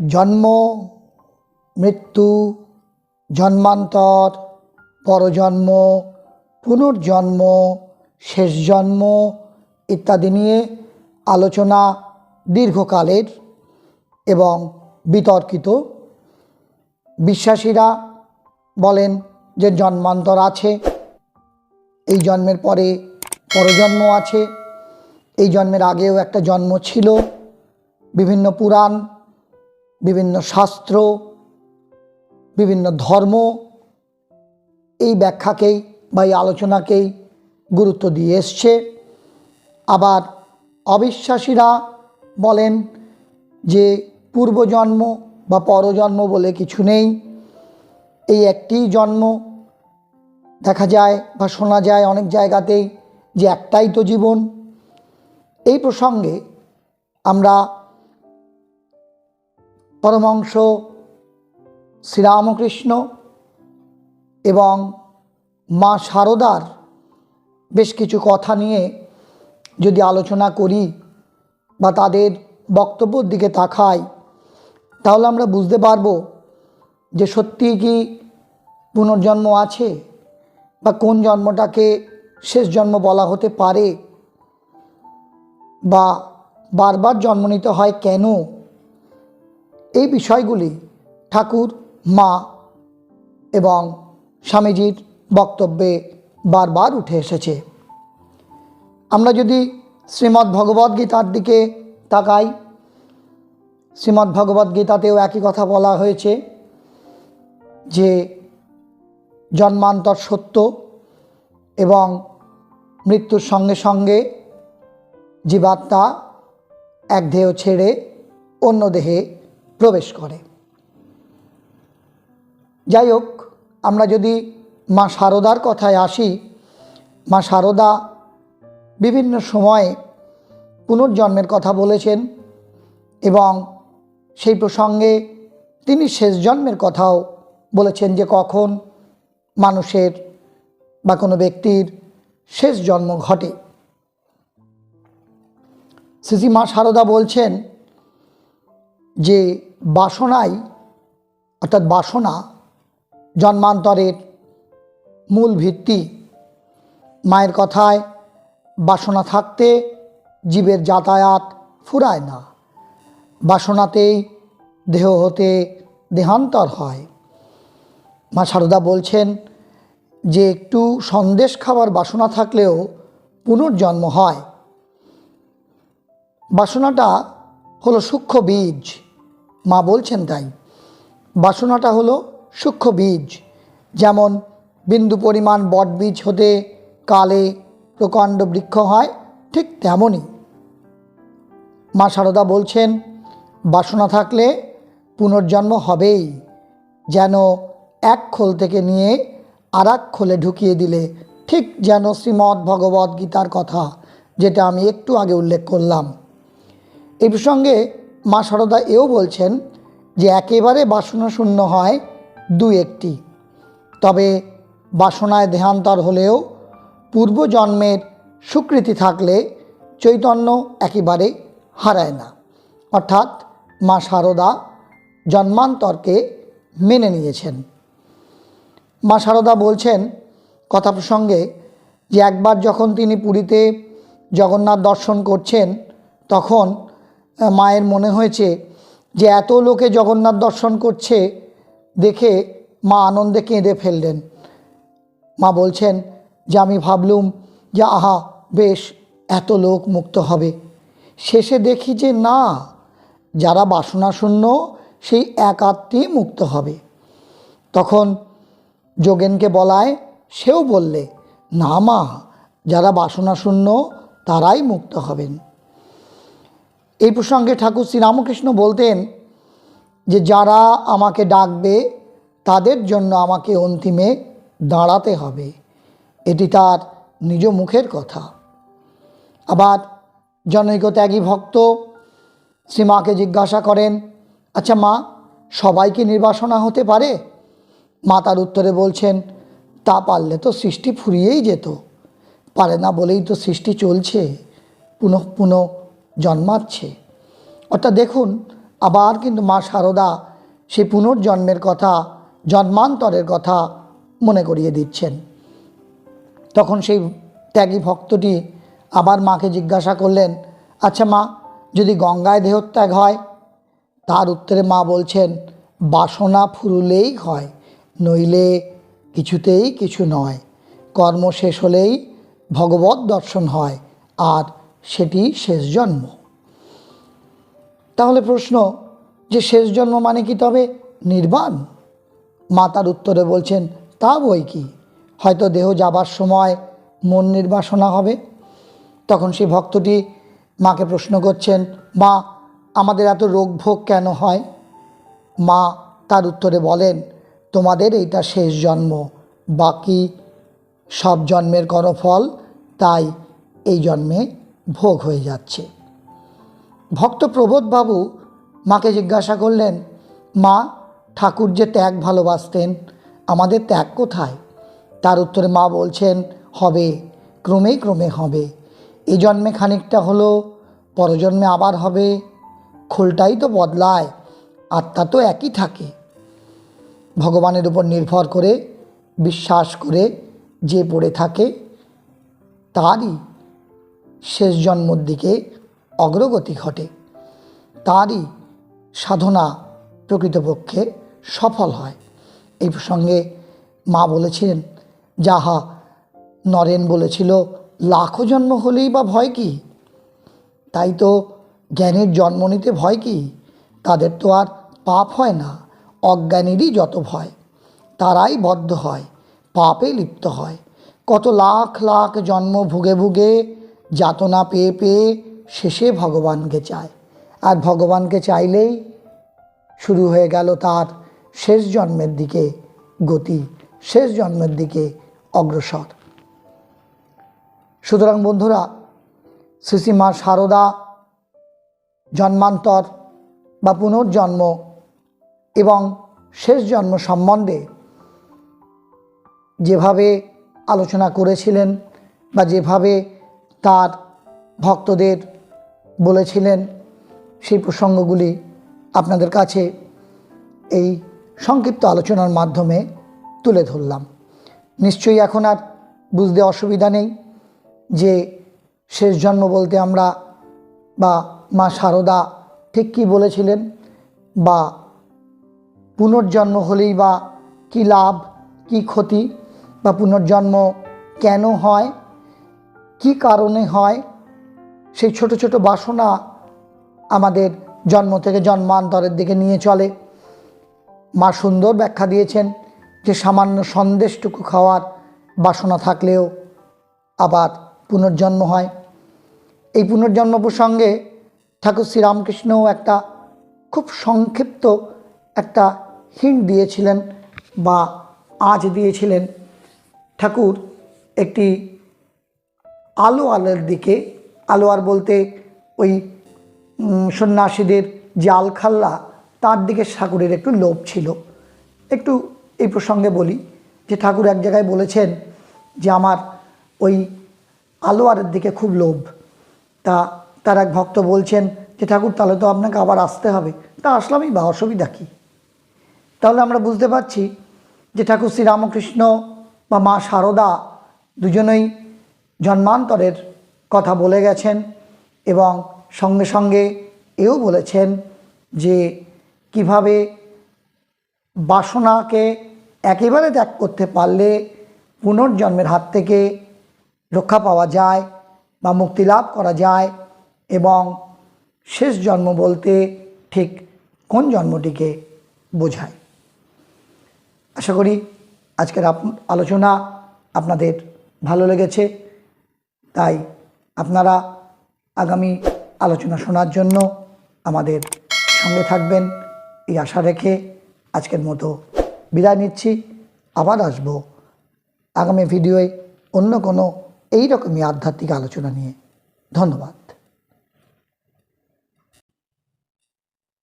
জন্ম, মৃত্যু, জন্মান্তর, পরজন্ম, পুনর্জন্ম শেষ জন্ম ইত্যাদি নিয়ে আলোচনা দীর্ঘকালের এবং বিতর্কিত। বিশ্বাসীরা বলেন যে জন্মান্তর আছে, এই জন্মের পরে পরজন্ম আছে, এই জন্মের আগেও একটা জন্ম ছিল, বিভিন্ন পুরাণ বিভিন্ন শাস্ত্র, বিভিন্ন ধর্ম এই ব্যাখ্যাকেই বা এই আলোচনাকেই গুরুত্ব দিয়ে এসছে। আবার অবিশ্বাসীরা বলেন যে পূর্বজন্ম বা পরজন্ম বলে কিছু নেই। এই একটি জন্ম দেখা যায় বা শোনা যায় অনেক জায়গাতেই যে একটাই তো জীবন। এই প্রসঙ্গে আমরা পরমংশ শ্রীরামকৃষ্ণ এবং মা শারদার বেশ কিছু কথা নিয়ে যদি আলোচনা করি বা তাদের বক্তব্যর দিকে তাকাই, তাহলে আমরা বুঝতে পারব যে সত্যিই কি পুনর্জন্ম আছে বা কোন জন্মটাকে শেষ জন্ম বলা হতে পারে বা বারবার জন্ম নিতে হয় কেন? এই বিষয়গুলি ঠাকুর, মা এবং স্বামীজির বক্তব্যে বারবার উঠে এসেছে। আমরা যদি শ্রীমদ্ ভগবদ্ গীতার দিকে তাকাই, শ্রীমদ্ ভগবদ্ গীতাতেও একই কথা বলা হয়েছে যে জন্মান্তর সত্য এবং মৃত্যুর সঙ্গে সঙ্গে জীবাত্মা এক দেহ ছেড়ে অন্য দেহে প্রবেশ করে। যাই হোক, আমরা যদি মা শারদার কথায় আসি, মা শারদা বিভিন্ন সময়ে পুনর্জন্মের কথা বলেছেন এবং সেই প্রসঙ্গে তিনি শেষ জন্মের কথাও বলেছেন যে কখন মানুষের বা কোনো ব্যক্তির শেষ জন্ম ঘটে। শ্রী মা শারদা বলছেন যে বাসনাই, অর্থাৎ বাসনা, জন্মান্তরের মূল ভিত্তি। মায়ের কথায় বাসনা থাকতে জীবের যাতায়াত ফুরায় না। বাসনাতেই দেহ হতে দেহান্তর হয়। মা সারদা বলছেন যে একটু সন্দেশ খাবার বাসনা থাকলেও পুনর্জন্ম হয়। বাসনাটা হলো সূক্ষ্ম বীজ। মা বলছেন তাই। বাসনাটা হলো সূক্ষ্ম বীজ। যেমন বিন্দু পরিমাণ বটবীজ হতে কালে প্রকাণ্ড বৃক্ষ হয়, ঠিক তেমনই। মা সারদা বলছেন, বাসনা থাকলে পুনর্জন্ম হবেই। যেন এক খোল থেকে নিয়ে আর এক খোলে ঢুকিয়ে দিলে, ঠিক যেন শ্রীমদ্ ভগবদ্ গীতার কথা, যেটা আমি একটু আগে উল্লেখ করলাম। এই প্রসঙ্গে মা সারদা এও বলছেন যে একেবারে বাসনা শূন্য হয় দু একটি। তবে বাসনায় দেহান্তর হলেও পূর্বজন্মের স্বীকৃতি থাকলে চৈতন্য একেবারে হারায় না। অর্থাৎ মা শারদা জন্মান্তরকে মেনে নিয়েছেন। মা শারদা বলছেন কথা প্রসঙ্গে যে একবার যখন তিনি পুরীতে জগন্নাথ দর্শন করছেন, তখন মায়ের মনে হয়েছে যে এত লোকে জগন্নাথ দর্শন করছে দেখে মা আনন্দে কেঁদে ফেললেন। মা বলছেন, যে আমি ভাবলুম যে আহা, বেশ, এত লোক মুক্ত হবে। শেষে দেখি যে না, যারা বাসনা শূন্য সেই এক আত্মীয় মুক্ত হবে। তখন যোগেনকে বলায়, সেও বললে, না মা, যারা বাসনা শূন্য তারাই মুক্ত হবেন। এই প্রসঙ্গে ঠাকুর শ্রীরামকৃষ্ণ বলতেন যে যারা আমাকে ডাকবে, তাদের জন্য আমাকে অন্তিমে দাঁড়াতে হবে। এটি তার নিজ মুখের কথা। আবার জনৈক ত্যাগী ভক্ত শ্রীমাকে জিজ্ঞাসা করেন আচ্ছা মা, সবাই কি নির্বাসনা হতে পারে? মা তার উত্তরে বলছেন, তা পারলে তো সৃষ্টি ফুরিয়েই যেত। পারে না বলেই তো সৃষ্টি চলছে। পুনঃ পুনঃ জন্মাচ্ছে। অর্থাৎ দেখুন, আবার কিন্তু মা শারদা সেই পুনর্জন্মের কথা, জন্মান্তরের কথা মনে করিয়ে দিচ্ছেন। তখন সেই ত্যাগী ভক্তটি আবার মাকে জিজ্ঞাসা করলেন আচ্ছা মা, যদি গঙ্গায় দেহত্যাগ হয়? তার উত্তরে মা বলছেন, বাসনা ফুরুলেই হয়, নইলে কিছুতেই কিছু নয়। কর্ম শেষ হলেই ভগবত দর্শন হয়, আর সেটি শেষ জন্ম। তাহলে প্রশ্ন, যে শেষ জন্ম মানে কি তবে নির্বাণ? মা তার উত্তরে বলছেন, তা বই কি? হয়তো দেহ যাবার সময় মন নির্বাসনা হবে। তখন সেই ভক্তটি মাকে প্রশ্ন করছেন, মা, আমাদের এত রোগ ভোগ কেন হয়? মা তার উত্তরে বলেন, তোমাদের এইটা শেষ জন্ম, বাকি সব জন্মের ফল তাই এই জন্মে ভোগ হয়ে যাচ্ছে। ভক্ত প্রবোধবাবু মাকে জিজ্ঞাসা করলেন, মা, ঠাকুর যে ত্যাগ ভালোবাসতেন, আমাদের ত্যাগ কোথায়? তার উত্তরে মা বলছেন, হবে, ক্রমেই ক্রমে হবে। এই জন্মে খানিকটা হলো, পরজন্মে আবার হবে। খোলটাই তো বদলায়, আত্মা তো একই থাকে। ভগবানের উপর নির্ভর করে, বিশ্বাস করে যে পড়ে থাকে, তারই শেষ জন্মর দিকে অগ্রগতি ঘটে। তারই সাধনা প্রকৃতপক্ষে সফল হয়। এই প্রসঙ্গে মা বলেছিলেন, যাহা নরেন বলেছিল, লাখো জন্ম হলেই বা ভয় কি? তাই তো জ্ঞানের জন্ম নিতে ভয় কি? তাদের তো আর পাপ হয় না, অজ্ঞানেরই যত ভয়, তারাই বদ্ধ হয়, পাপে লিপ্ত হয়। কত লাখ লাখ জন্ম ভুগে ভুগে যাতনা পেয়ে পেয়ে শেষে ভগবানকে চায়। আর ভগবানকে চাইলেই শুরু হয়ে গেল তার শেষ জন্মের দিকে গতি, শেষ জন্মের দিকে অগ্রসর। সুতরাং বন্ধুরা শ্রীশ্রীমা সারদা জন্মান্তর বা পুনর্জন্ম এবং শেষ জন্ম সম্বন্ধে যেভাবে আলোচনা করেছিলেন বা যেভাবে তার ভক্তদের বলেছিলেন সেই প্রসঙ্গগুলি আপনাদের কাছে এই সংক্ষিপ্ত আলোচনার মাধ্যমে তুলে ধরলাম। নিশ্চয়ই এখন আর বুঝতে অসুবিধা নেই যে শেষ জন্ম বলতে আমরা বা মা শারদা ঠিক কী বলেছিলেন বা পুনর্জন্ম হলেই বা কী লাভ, কী ক্ষতি বা পুনর্জন্ম কেন হয় কি কারণে হয়? সেই ছোট ছোট বাসনা আমাদের জন্ম থেকে জন্মান্তরের দিকে নিয়ে চলে। মা সুন্দর ব্যাখ্যা দিয়েছেন যে সামান্য সন্দেশটুকু খাওয়ার বাসনা থাকলেও আবার পুনর্জন্ম হয়। এই পুনর্জন্ম প্রসঙ্গে ঠাকুর শ্রীরামকৃষ্ণও একটা খুব সংক্ষিপ্ত একটা হিন্ট দিয়েছিলেন বা আজ দিয়েছিলেন। ঠাকুর একটি আলো আলোর দিকে আলোয়ার বলতে ওই সন্ন্যাসীদের যে আলখাল্লা, তার দিকে ঠাকুরের একটু লোভ ছিল। একটু এই প্রসঙ্গে বলি যে ঠাকুর এক জায়গায় বলেছেন যে আমার ওই আলোয়ারের দিকে খুব লোভ। তা তার এক ভক্ত বলছেন যে, ঠাকুর, তাহলে তো আপনাকে আবার আসতে হবে। তা আসলামই বা অসুবিধা কী? তাহলে আমরা বুঝতে পারছি যে ঠাকুর শ্রীরামকৃষ্ণ বা মা শারদা দুজনেই জন্মান্তরের কথা বলে গেছেন এবং সঙ্গে সঙ্গে এও বলেছেন যে কীভাবে বাসনাকে একেবারে ত্যাগ করতে পারলে পুনর্জন্মের হাত থেকে রক্ষা পাওয়া যায় বা মুক্তি লাভ করা যায় এবং শেষ জন্ম বলতে ঠিক কোন জন্মটিকে বোঝায়। আশা করি আজকের আলোচনা আপনাদের ভালো লেগেছে। তাই আপনারা আগামী আলোচনা শোনার জন্য আমাদের সঙ্গে থাকবেন এই আশা রেখে আজকের মতো বিদায় নিচ্ছি। আবার আসব আগামী ভিডিওয়ে অন্য কোনো এই রকমই আধ্যাত্মিক আলোচনা নিয়ে। ধন্যবাদ।